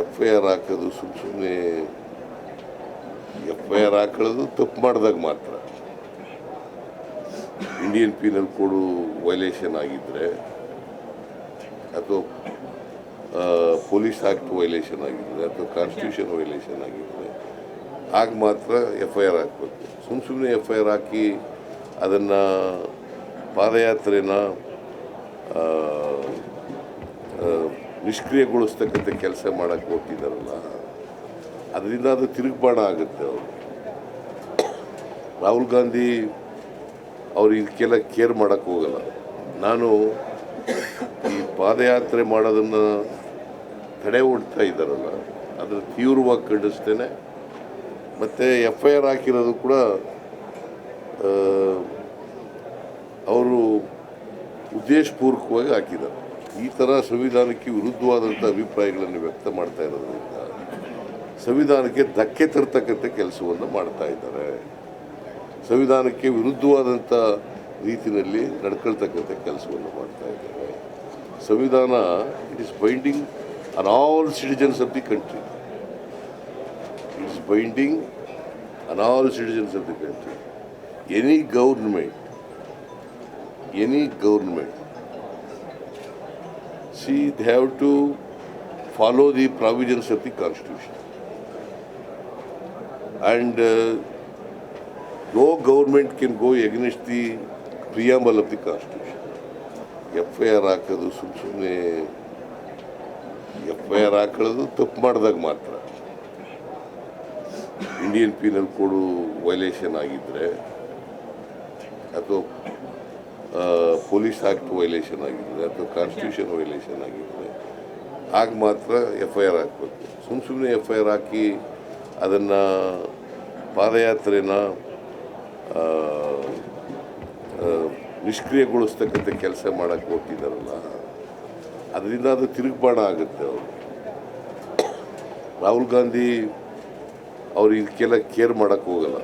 F I R ಹಾಕೋದು ಸುಮ್ಮ ಸುಮ್ಮನೆ ಎಫ್ ಐ ಆರ್ ಹಾಕೊಳ್ಳೋದು ತಪ್ಪು ಮಾಡಿದಾಗ ಮಾತ್ರ. ಇಂಡಿಯನ್ ಪೀನಲ್ ಕೋಡು ವೈಲೇಷನ್ ಆಗಿದ್ದರೆ ಅಥವಾ ಪೊಲೀಸ್ ಆ್ಯಕ್ಟ್ ವೈಲೇಷನ್ ಆಗಿದ್ದರೆ ಅಥವಾ ಕಾನ್ಸ್ಟಿಟ್ಯೂಷನ್ ವೈಲೇಷನ್ ಆಗಿದ್ದರೆ ಆಗ ಮಾತ್ರ ಎಫ್ ಐ ಆರ್ ಹಾಕಬೇಕು. ಸುಮ್ಮ ಸುಮ್ಮನೆ ಎಫ್ ಐ ಆರ್ ಹಾಕಿ ಅದನ್ನು ಪಾದಯಾತ್ರೆನ ನಿಷ್ಕ್ರಿಯಗೊಳಿಸ್ತಕ್ಕಂಥ ಕೆಲಸ ಮಾಡೋಕ್ಕೆ ಹೋಗ್ತಿದ್ದಾರಲ್ಲ, ಅದರಿಂದ ಅದು ತಿರುಗ್ಬಾಣ ಆಗುತ್ತೆ ಅವರು. ರಾಹುಲ್ ಗಾಂಧಿ ಅವ್ರು ಇದಕ್ಕೆಲ್ಲ ಕೇರ್ ಮಾಡೋಕ್ಕೆ ಹೋಗಲ್ಲ. ನಾನು ಈ ಪಾದಯಾತ್ರೆ ಮಾಡೋದನ್ನು ತಡೆ ಓಡ್ತಾ ಇದ್ದಾರಲ್ಲ ಅದರ ತೀವ್ರವಾಗಿ ಖಂಡಿಸ್ತೇನೆ. ಮತ್ತು ಎಫ್ ಐ ಆರ್ ಹಾಕಿರೋದು ಕೂಡ ಅವರು ಉದ್ದೇಶಪೂರ್ವಕವಾಗಿ ಹಾಕಿದ್ದಾರೆ. ಈ ಥರ ಸಂವಿಧಾನಕ್ಕೆ ವಿರುದ್ಧವಾದಂಥ ಅಭಿಪ್ರಾಯಗಳನ್ನು ವ್ಯಕ್ತ ಮಾಡ್ತಾ ಇರೋದ್ರಿಂದ ಸಂವಿಧಾನಕ್ಕೆ ಧಕ್ಕೆ ತರ್ತಕ್ಕಂಥ ಕೆಲಸವನ್ನು ಮಾಡ್ತಾ ಇದ್ದಾರೆ. ಸಂವಿಧಾನಕ್ಕೆ ವಿರುದ್ಧವಾದಂಥ ರೀತಿಯಲ್ಲಿ ನಡ್ಕೊಳ್ತಕ್ಕಂಥ ಕೆಲಸವನ್ನು ಮಾಡ್ತಾ ಇದ್ದಾರೆ. ಸಂವಿಧಾನ it is binding on all citizens of the country it is binding on all citizens of the country any government any government see they have to follow the provisions of the constitution and uh, no government can go against the preamble of the constitution. F I R ಹಾಕೋದು ಸುಮ್ಮ ಸುಮ್ಮನೆ F I R ಹಾಕೊಳ್ಳೋದು ತಪ್ಪು ಮಾಡಿದಾಗ ಮಾತ್ರ. ಅಥವಾ police act violation ಆಗಿರ್ತದೆ ಅಥವಾ ಕಾನ್ಸ್ಟಿಟ್ಯೂಷನ್ ವೈಲೇಷನ್ ಆಗಿರ್ತದೆ ಆಗ ಮಾತ್ರ ಎಫ್ ಐ ಆರ್ ಹಾಕಬೇಕು. ಸುಮ್ಮ ಸುಮ್ಮನೆ ಎಫ್ ಐ ಆರ್ ಹಾಕಿ ಅದನ್ನು ಪಾದಯಾತ್ರೆನ ನಿಷ್ಕ್ರಿಯಗೊಳಿಸ್ತಕ್ಕಂಥ ಕೆಲಸ ಮಾಡೋಕ್ಕೆ ಹೋಗ್ತಿದ್ದಾರಲ್ಲ ಅದರಿಂದ ಅದು ತಿರುಗ್ಬಾಣ ಆಗುತ್ತೆ ಅವರು. ರಾಹುಲ್ ಗಾಂಧಿ ಅವರು ಇದಕ್ಕೆಲ್ಲ ಕೇರ್ ಮಾಡೋಕ್ಕೆ ಹೋಗಲ್ಲ.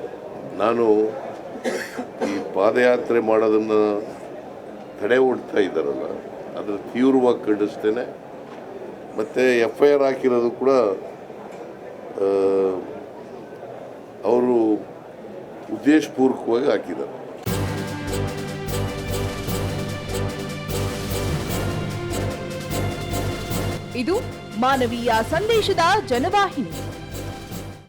ನಾನು ಈ ಪಾದಯಾತ್ರೆ ಮಾಡೋದನ್ನು ತಡೆ ಓಡ್ತಾ ಇದ್ದಾರಲ್ಲ, ಅದರ ತೀವ್ರವಾಗಿ ಖಂಡಿಸ್ತೇನೆ. ಮತ್ತು ಎಫ್ ಐ ಆರ್ ಹಾಕಿರೋದು ಕೂಡ ಅವರು ಉದ್ದೇಶಪೂರ್ವಕವಾಗಿ ಹಾಕಿದ್ದಾರೆ. ಇದು ಮಾನವೀಯ ಸಂದೇಶದ ಜನವಾಹಿನಿ.